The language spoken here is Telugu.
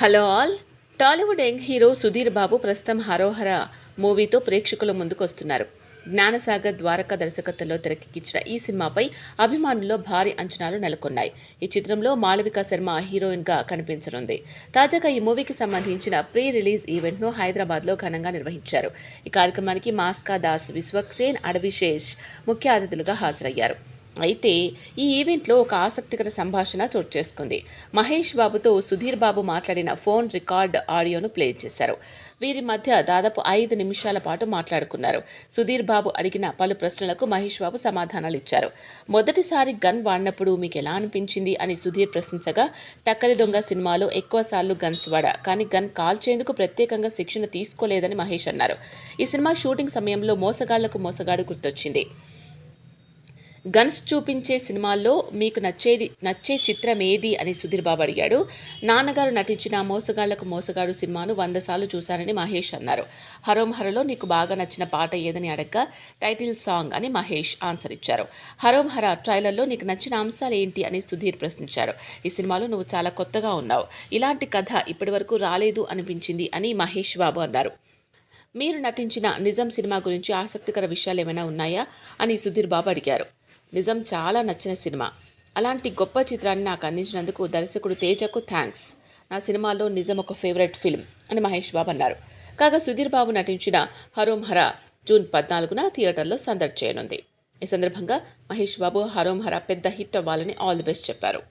Hello all. Tollywood young hero Sudheer Babu ప్రస్తుతం హరోహర మూవీతో ప్రేక్షకుల ముందుకు వస్తున్నారు జ్ఞానసాగర్ ద్వారకా దర్శకత్వంలో తెరకెక్కించిన ఈ సినిమాపై అభిమానుల్లో భారీ అంచనాలు నెలకొన్నాయి. ఈ చిత్రంలో మాళవిక శర్మ హీరోయిన్గా కనిపించనుంది. తాజాగా ఈ మూవీకి సంబంధించిన ప్రీ రిలీజ్ ఈవెంట్ను హైదరాబాద్లో ఘనంగా నిర్వహించారు. ఈ కార్యక్రమానికి మాస్కా దాస్ విశ్వక్సేన్ అడవిశేష్ ముఖ్య అతిథులుగా హాజరయ్యారు. అయితే ఈ ఈవెంట్లో ఒక ఆసక్తికర సంభాషణ చోటు చేసుకుంది. మహేష్ బాబుతో సుధీర్ బాబు మాట్లాడిన ఫోన్ రికార్డ్ ఆడియోను ప్లే చేశారు. వీరి మధ్య దాదాపు ఐదు నిమిషాల పాటు మాట్లాడుకున్నారు. సుధీర్ బాబు అడిగిన పలు ప్రశ్నలకు మహేష్ బాబు సమాధానాలు ఇచ్చారు. మొదటిసారి గన్ వాడినప్పుడు మీకు ఎలా అనిపించింది అని సుధీర్ ప్రశ్నించగా టక్కరి దొంగ సినిమాలో ఎక్కువసార్లు గన్స్ వాడా కానీ గన్ కాల్చేందుకు ప్రత్యేకంగా శిక్షణ తీసుకోలేదని మహేష్ అన్నారు. ఈ సినిమా షూటింగ్ సమయంలో మోసగాళ్ళకు మోసగాడు గుర్తొచ్చింది. గన్స్ చూపించే సినిమాల్లో మీకు నచ్చేది నచ్చే చిత్రం ఏది అని సుధీర్ బాబు అడిగాడు. నాన్నగారు నటించిన మోసగాళ్ళకు మోసగాడు సినిమాను వంద సార్లు చూశానని మహేష్ అన్నారు. హరోం హరలో నీకు బాగా నచ్చిన పాట ఏదని అడగ టైటిల్ సాంగ్ అని మహేష్ ఆన్సర్ ఇచ్చారు. హరోం హర ట్రైలర్లో నీకు నచ్చిన అంశాలు ఏంటి అని సుధీర్ ప్రశ్నించారు. ఈ సినిమాలో నువ్వు చాలా కొత్తగా ఉన్నావు. ఇలాంటి కథ ఇప్పటివరకు రాలేదు అనిపించింది అని మహేష్ బాబు అన్నారు. మీరు నటించిన నిజం సినిమా గురించి ఆసక్తికర విషయాలు ఏమైనా ఉన్నాయా? అని సుధీర్ బాబు అడిగారు. నిజం చాలా నచ్చిన సినిమా. అలాంటి గొప్ప చిత్రాన్ని నాకు అందించినందుకు దర్శకుడు తేజకు థ్యాంక్స్ నా సినిమాలో నిజం ఒక ఫేవరెట్ ఫిల్మ్ అని మహేష్ బాబు అన్నారు. కాగా సుధీర్ బాబు నటించిన హరోంహర జూన్ పద్నాలుగున థియేటర్లో సందడి చేయనుంది. ఈ సందర్భంగా మహేష్ బాబు హరోంహర పెద్ద హిట్ అవ్వాలని ఆల్ ది బెస్ట్ చెప్పారు.